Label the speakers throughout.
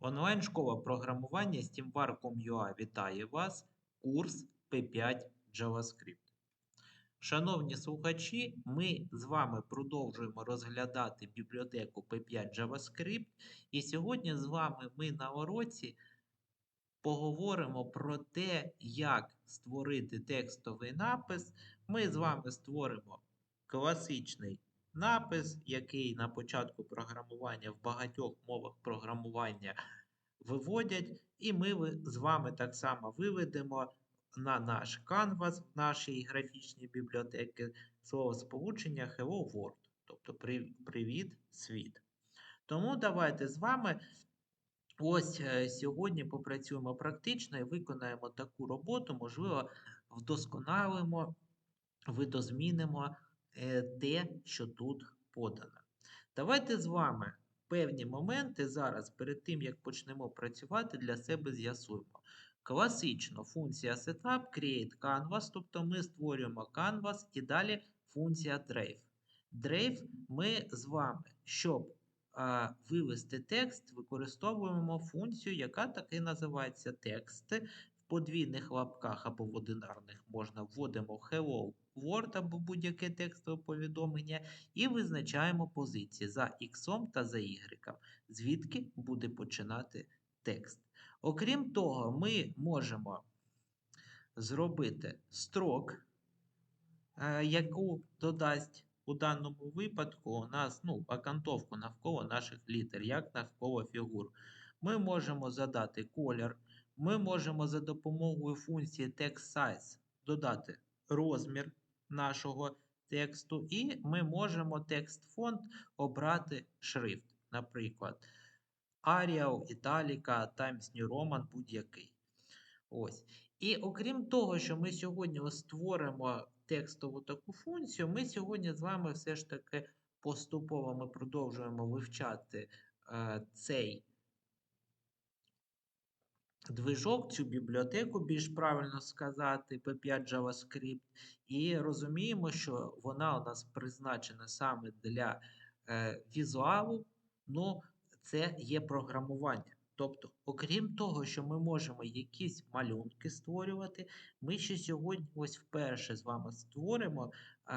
Speaker 1: Онлайн-школа програмування SteamVar.com.ua вітає вас. Курс P5 JavaScript. Шановні слухачі, ми з вами продовжуємо розглядати бібліотеку P5 JavaScript. І сьогодні з вами ми на уроці поговоримо про те, як створити текстовий напис. Ми з вами створимо класичний напис, який на початку програмування в багатьох мовах програмування виводять, і ми з вами так само виведемо на наш канвас в нашій графічній бібліотеці слово сполучення Hello World, тобто Привіт, світ. Тому давайте з вами ось е, сьогодні попрацюємо практично і виконаємо таку роботу, можливо, вдосконалимо, видозмінимо те, що тут подано. Давайте з вами певні моменти зараз, перед тим як почнемо працювати, для себе з'ясуємо. Класично функція setup, create canvas, тобто ми створюємо canvas і далі функція drive. Drive ми з вами, щоб а, вивести текст, використовуємо функцію, яка так і називається текст. Подвійних лапках або в одинарних можна вводимо hello Word або будь-яке текстове повідомлення і визначаємо позиції за X та за Y, звідки буде починати текст. Окрім того, ми можемо зробити строк, е, яку додасть у даному випадку у нас ну, окантовку навколо наших літер, як навколо фігур. Ми можемо задати колір, ми можемо за допомогою функції TextSize додати розмір нашого тексту, і ми можемо текст-фонд обрати шрифт, наприклад. Arial, Italica, Times New Roman, будь-який. Ось. І окрім того, що ми сьогодні створимо текстову таку функцію, ми сьогодні з вами все ж таки поступово ми продовжуємо вивчати е, цей движок, цю бібліотеку, більш правильно сказати, P5 JavaScript, і розуміємо, що вона у нас призначена саме для е, візуалу, ну, це є програмування. Тобто, окрім того, що ми можемо якісь малюнки створювати, ми ще сьогодні ось вперше з вами створимо, е,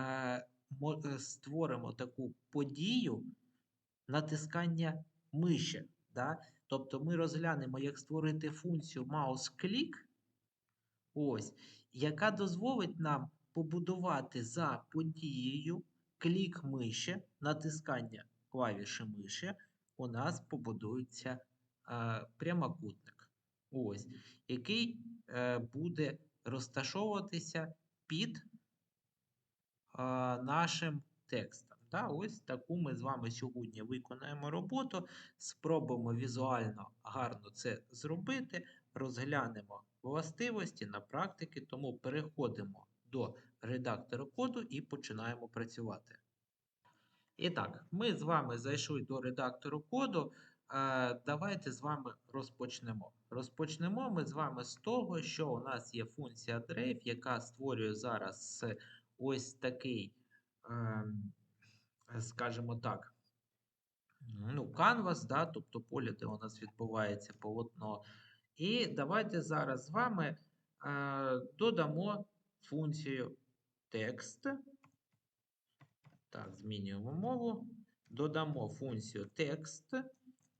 Speaker 1: е, створимо таку подію натискання миші. Да? Тобто ми розглянемо, як створити функцію mouse-click, ось, яка дозволить нам побудувати за подією клік миші, натискання клавіші миші, у нас побудується е, прямокутник, ось, який е, буде розташовуватися під е, нашим текстом. Да? Ось таку ми з вами сьогодні виконаємо роботу. Спробуємо візуально гарно це зробити, розглянемо властивості на практики, тому переходимо до редактора коду і починаємо працювати. І так, ми з вами зайшли до редактору коду. Е, Давайте з вами розпочнемо. Розпочнемо ми з вами з того, що у нас є функція drive, яка створює зараз ось такий, ем, скажімо так, ну, canvas, да, тобто поле, де у нас відбувається полотно. І давайте зараз з вами е, додамо функцію текст. Так, змінюємо мову. Додамо функцію текст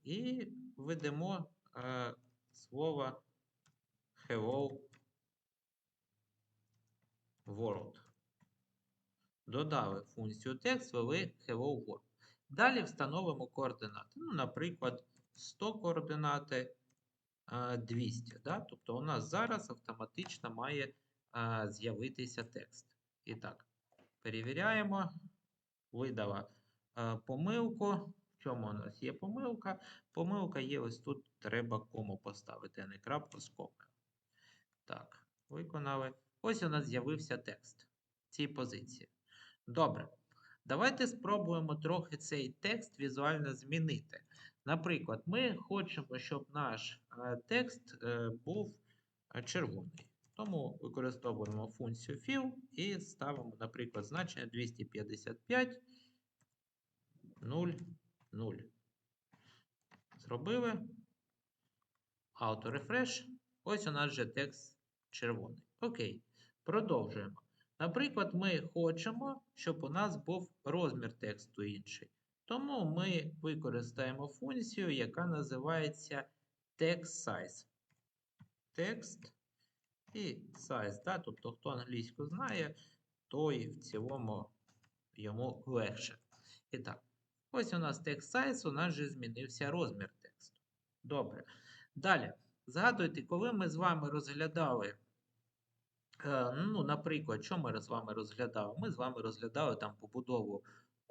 Speaker 1: і введемо е, слово hello world. Додали функцію текст, ввели hello world. Далі встановимо координати. Ну, наприклад, 100 координати е, 200. Да? Тобто у нас зараз автоматично має е, з'явитися текст. І так, перевіряємо. Видала е, помилку. В чому у нас є помилка? Помилка є ось тут, треба кому поставити, а не крапку з комою. Так, виконали. Ось у нас з'явився текст цій позиції. Добре. Давайте спробуємо трохи цей текст візуально змінити. Наприклад, ми хочемо, щоб наш е, текст е, був е, червоний. Тому використовуємо функцію fill і ставимо, наприклад, значення 255 0, 0. Зробили. Auto-refresh. Ось у нас вже текст червоний. Окей. Продовжуємо. Наприклад, ми хочемо, щоб у нас був розмір тексту інший. Тому ми використаємо функцію, яка називається text size. І size. Да? Тобто, хто англійську знає, той в цілому йому легше. І так, ось у нас text size, у нас вже змінився розмір тексту. Добре. Далі. Згадуйте, коли ми з вами розглядали, ну, наприклад, що ми з вами розглядали? Ми з вами розглядали там побудову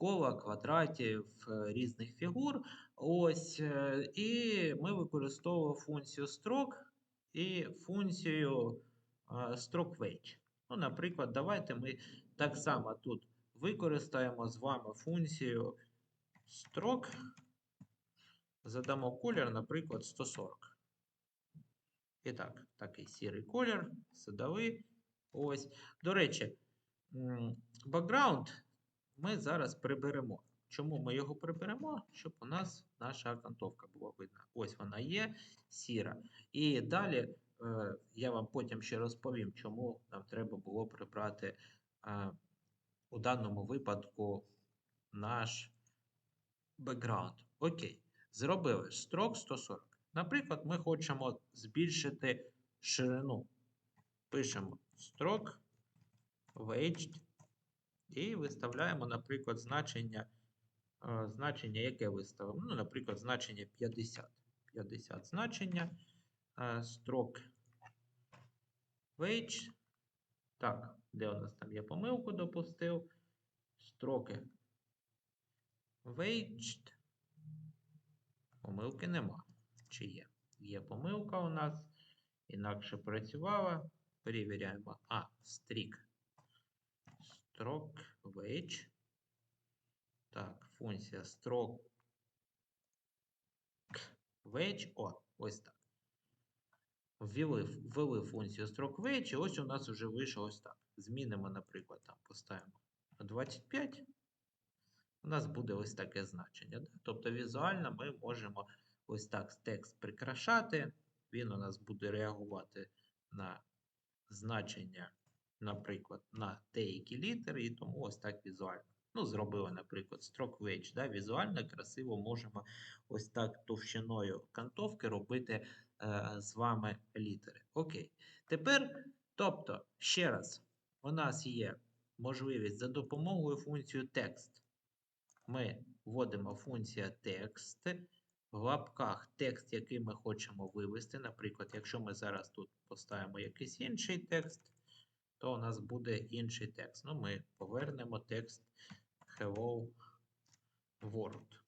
Speaker 1: кола, квадратів, е, різних фігур. Ось, е, і ми використовували функцію stroke і функцію е, stroke weight. Ну, наприклад, давайте ми так само тут використаємо з вами функцію stroke, задамо колір, наприклад, 140. І так, такий сірий колір, садовий. Ось. До речі, бекграунд ми зараз приберемо. Чому ми його приберемо? Щоб у нас наша окантовка була видна. Ось вона є, сіра. І далі е, я вам потім ще розповім, чому нам треба було прибрати е, у даному випадку наш бекграунд. Окей. Зробили строк 140. Наприклад, ми хочемо збільшити ширину. Пишемо строк weight і виставляємо, наприклад, значення, е, значення, яке виставимо. Ну, наприклад, значення 50. 50 значення. Е, строк weight. Так, де у нас там я помилку допустив? Строки weight. Помилки нема. Чи є? Є помилка у нас. Інакше працювала. Перевіряємо. А, стрік. Строк weight. Так, функція строк weight. О, ось так. Ввели, ввели функцію строк weight, і ось у нас вже вийшло ось так. Змінимо, наприклад, там поставимо 25. У нас буде ось таке значення. Да? Тобто візуально ми можемо ось так текст прикрашати. Він у нас буде реагувати на значення, наприклад, на деякі літери, і тому ось так візуально. Ну, зробили, наприклад, wedge. Да? Візуально красиво можемо ось так товщиною кантовки робити е, з вами літери. Окей. Тепер, тобто, ще раз, у нас є можливість за допомогою функції текст. Ми вводимо функція текст. В лапках текст, який ми хочемо вивести. Наприклад, якщо ми зараз тут поставимо якийсь інший текст, то у нас буде інший текст. Ну, ми повернемо текст Hello World.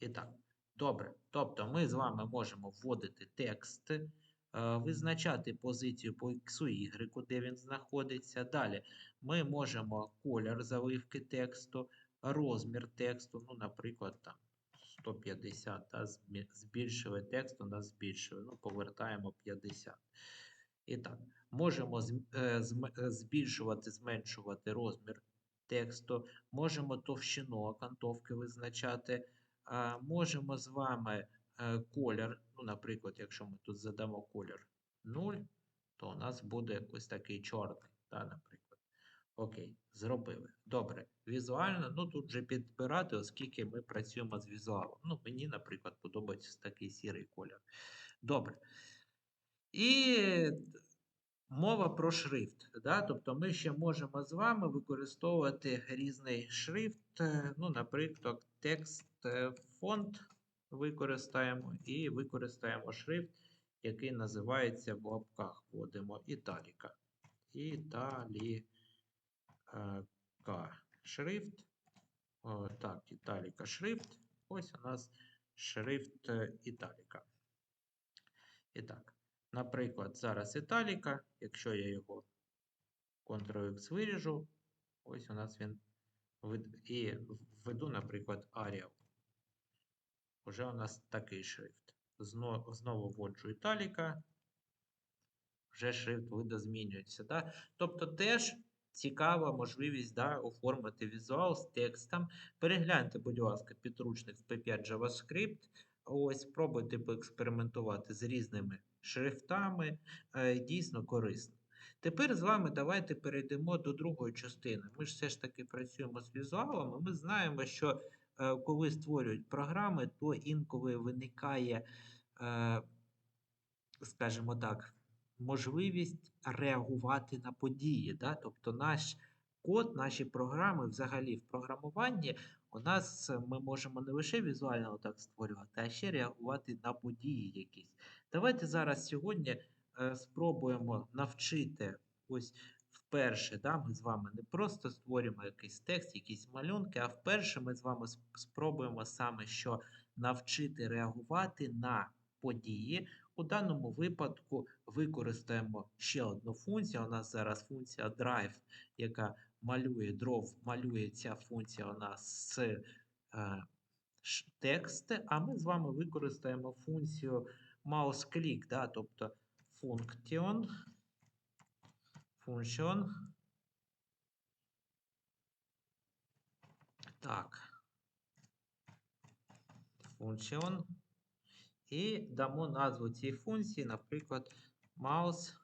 Speaker 1: І так, добре. Тобто ми з вами можемо вводити текст, е, визначати позицію по X, Y, де він знаходиться. Далі ми можемо колір заливки тексту, розмір тексту, ну, наприклад, там. 150, та збільшили текст, нас збільшили. Ну, повертаємо 50. І так, можемо е, збільшувати, зменшувати розмір тексту, можемо товщину окантовки визначати. Можемо з вами е, колір. Ну, наприклад, якщо ми тут задамо колір 0, то у нас буде ось такий чорний, та, наприклад. Окей, зробили. Добре. Візуально, ну тут вже підбирати, оскільки ми працюємо з візуалом. Ну, мені, наприклад, подобається такий сірий колір. Добре. І мова про шрифт. Да? Тобто ми ще можемо з вами використовувати різний шрифт. Ну, наприклад, текст е, фонд використаємо і використаємо шрифт, який називається в лапках. Вводимо італіка. Італіка. К шрифт. О, так, італіка шрифт. Ось у нас шрифт е, італіка. І так, наприклад, зараз італіка. Якщо я його Ctrl-X виріжу, ось у нас він і введу, наприклад, Arial. Уже у нас такий шрифт. Знову вводжу італіка. Вже шрифт видозмінюється. Да? Тобто теж цікава можливість да, оформити візуал з текстом. Перегляньте, будь ласка, підручник з P5 JavaScript. Ось, спробуйте поекспериментувати з різними шрифтами, е, дійсно корисно. Тепер з вами давайте перейдемо до другої частини. Ми ж все ж таки працюємо з візуалами. Ми знаємо, що е, коли створюють програми, то інколи виникає, е, скажімо так, можливість реагувати на події. Да? Тобто наш код, наші програми взагалі в програмуванні у нас е, ми можемо не лише візуально так створювати, а ще реагувати на події якісь. Давайте зараз сьогодні е, спробуємо навчити ось вперше. Да, ми з вами не просто створюємо якийсь текст, якісь малюнки, а вперше ми з вами спробуємо саме що навчити реагувати на події. У даному випадку використаємо ще одну функцію. У нас зараз функція drive, яка малює дров, малює ця функція у нас з е, тексти, а ми з вами використаємо функцію mouse-click, да, тобто function, function. Так. Function. І дамо назву цій функції, наприклад, mouse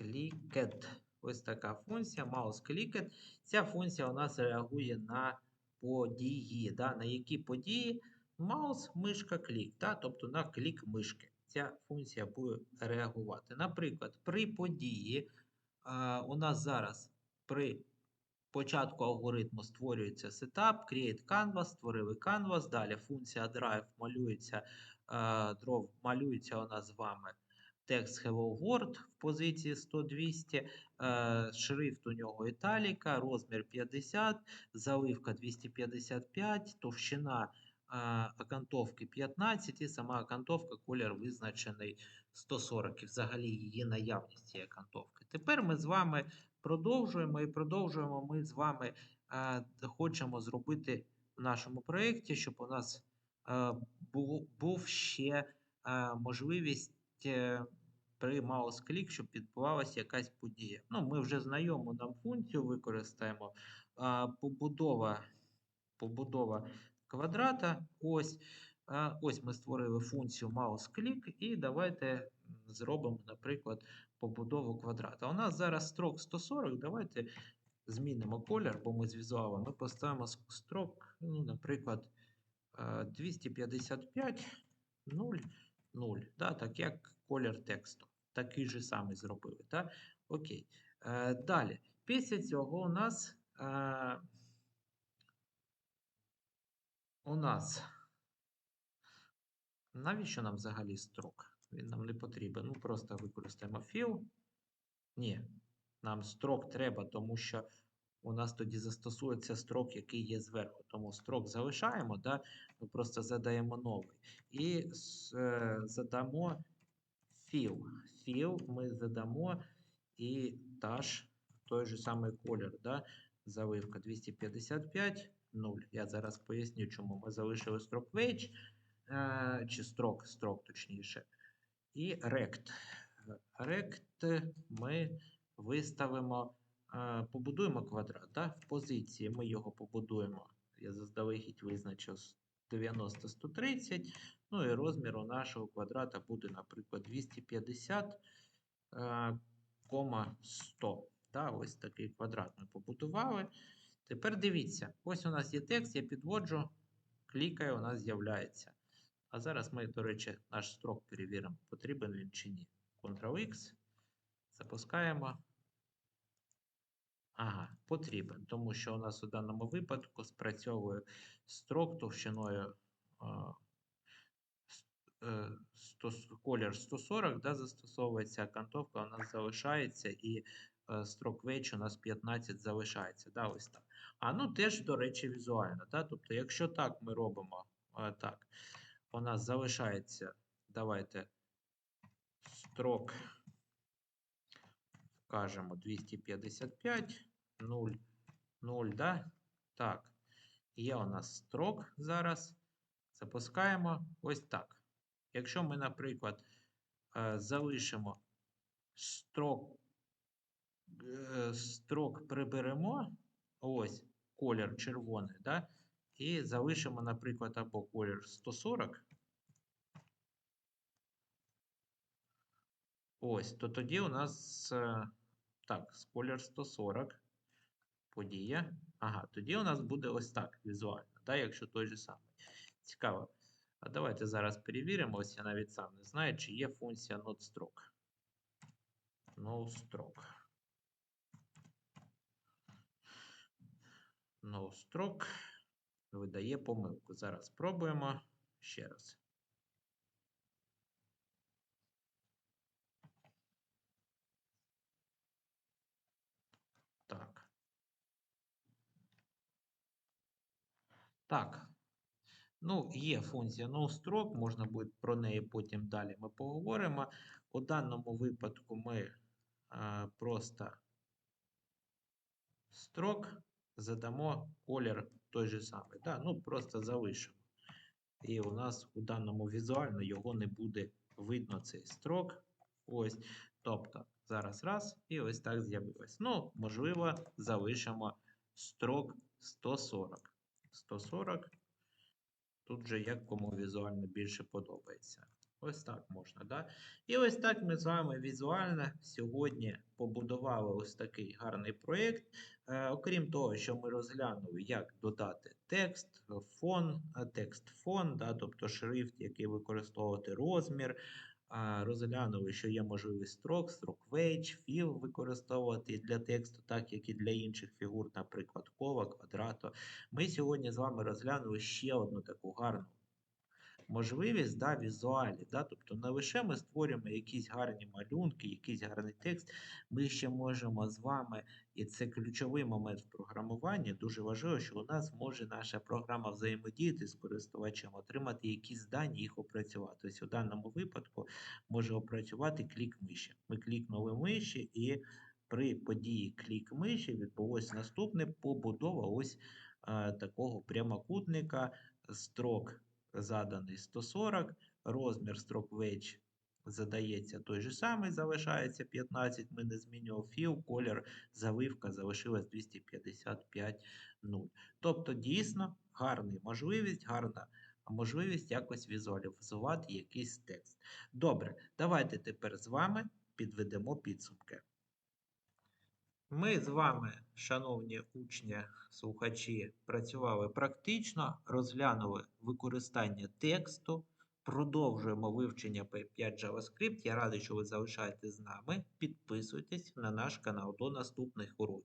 Speaker 1: clicked. Ось така функція mouse clicked. Ця функція у нас реагує на події. Да? На які події? Маус, мишка, клік, да? тобто на клік мишки. Ця функція буде реагувати. Наприклад, при події а, у нас зараз при початку алгоритму створюється сетап, create canvas, створили canvas. Далі функція drive малюється, а, draw малюється у нас з вами текст Hello World в позиції 100-200, е, шрифт у нього італіка, розмір 50, заливка 255, товщина е, окантовки 15 і сама окантовка колір визначений 140 і взагалі її наявність цієї окантовки. Тепер ми з вами продовжуємо і продовжуємо ми з вами е, хочемо зробити в нашому проєкті, щоб у нас е, був, був ще е, можливість е, при mouse-клік, щоб відбувалася якась подія. Ну, ми вже знайому нам функцію використаємо. А, побудова, побудова квадрата. Ось. Ось ми створили функцію mouse-click і давайте зробимо, наприклад, побудову квадрата. У нас зараз строк 140. Давайте змінимо колір, бо ми з візуалом. Ми поставимо строк, ну, наприклад, 255 0, 0. Да, так як колір тексту. Такий же самий зробили. Да? Окей. Е, далі. Після цього у нас е, у нас навіщо нам взагалі строк? Він нам не потрібен. Ну, просто використаємо fill. Ні, нам строк треба, тому що у нас тоді застосується строк, який є зверху. Тому строк залишаємо, да? ми просто задаємо новий. І е, задамо fill. Fill ми задамо і теж той же самий колір. Да? Заливка 255, 0. Я зараз поясню, чому ми залишили строк wage, е, чи строк, строк точніше. І rect. Rect ми виставимо, е, побудуємо квадрат. Да? В позиції ми його побудуємо. Я заздалегідь визначив 90-130. Ну і розмір у нашого квадрата буде, наприклад, 250, е, 100. Да, ось такий квадрат ми побудували. Тепер дивіться, ось у нас є текст, я підводжу, клікаю, у нас з'являється. А зараз ми, до речі, наш строк перевіримо, потрібен він чи ні. Ctrl-X, запускаємо. Ага, потрібен, тому що у нас у даному випадку спрацьовує строк товщиною е, 100 колір 140, да, застосовується, кантовка у нас залишається, і е, строк веч у нас 15 залишається. Да, ось так. А ну теж, до речі, візуально. Да? Тобто, якщо так ми робимо, е, так, у нас залишається, давайте строк вкажемо 255, 0, 0, да? Так. Є у нас строк зараз. Запускаємо ось так. Якщо ми, наприклад, е, залишимо строк, е, строк приберемо, ось колір червоний, да? І залишимо, наприклад, або колір 140. Ось, то тоді у нас е, так, колір 140. Подія. Ага, тоді у нас буде ось так візуально, так, якщо той же самий. Цікаво. А давайте зараз перевіримо. Ось я навіть сам не знаю, чи є функція notStroke. NoStroke. NoStroke видає помилку. Зараз спробуємо ще раз. Так. Так. Ну, є функція noStroke, можна буде про неї потім далі ми поговоримо. У даному випадку ми а, просто строк задамо колір той же самий. Да? Ну, просто залишимо. І у нас у даному візуально його не буде видно цей строк. Ось. Тобто, зараз раз, і ось так з'явилось. Ну, можливо, залишимо строк 140. 140. Тут же як кому візуально більше подобається. Ось так можна, да? І ось так ми з вами візуально сьогодні побудували ось такий гарний проєкт. Е, окрім того, що ми розглянули, як додати текст, фон, е, текст фон, да, тобто шрифт, який використовувати розмір. А, Розглянули, що є можливість строк, строк weight, fill використовувати для тексту, так як і для інших фігур, наприклад, кола, квадрату. Ми сьогодні з вами розглянули ще одну таку гарну можливість да, візуалі. Да? Тобто не лише ми створюємо якісь гарні малюнки, якийсь гарний текст, ми ще можемо з вами, і це ключовий момент в програмуванні, дуже важливо, що у нас може наша програма взаємодіяти з користувачем, отримати якісь дані, їх опрацювати. Тобто у даному випадку може опрацювати клік миші. Ми клікнули миші і при події клік миші відбулося наступне побудова ось е, такого прямокутника строк заданий 140, розмір строк wedge задається той же самий, залишається 15, ми не змінював філ, колір заливка залишилась 255 0. Тобто, дійсно, гарна можливість, гарна можливість якось візуалізувати якийсь текст. Добре, давайте тепер з вами підведемо підсумки. Ми з вами, шановні учні, слухачі, працювали практично, розглянули використання тексту, продовжуємо вивчення P5 JavaScript. Я радий, що ви залишаєтесь з нами. Підписуйтесь на наш канал до наступних уроків.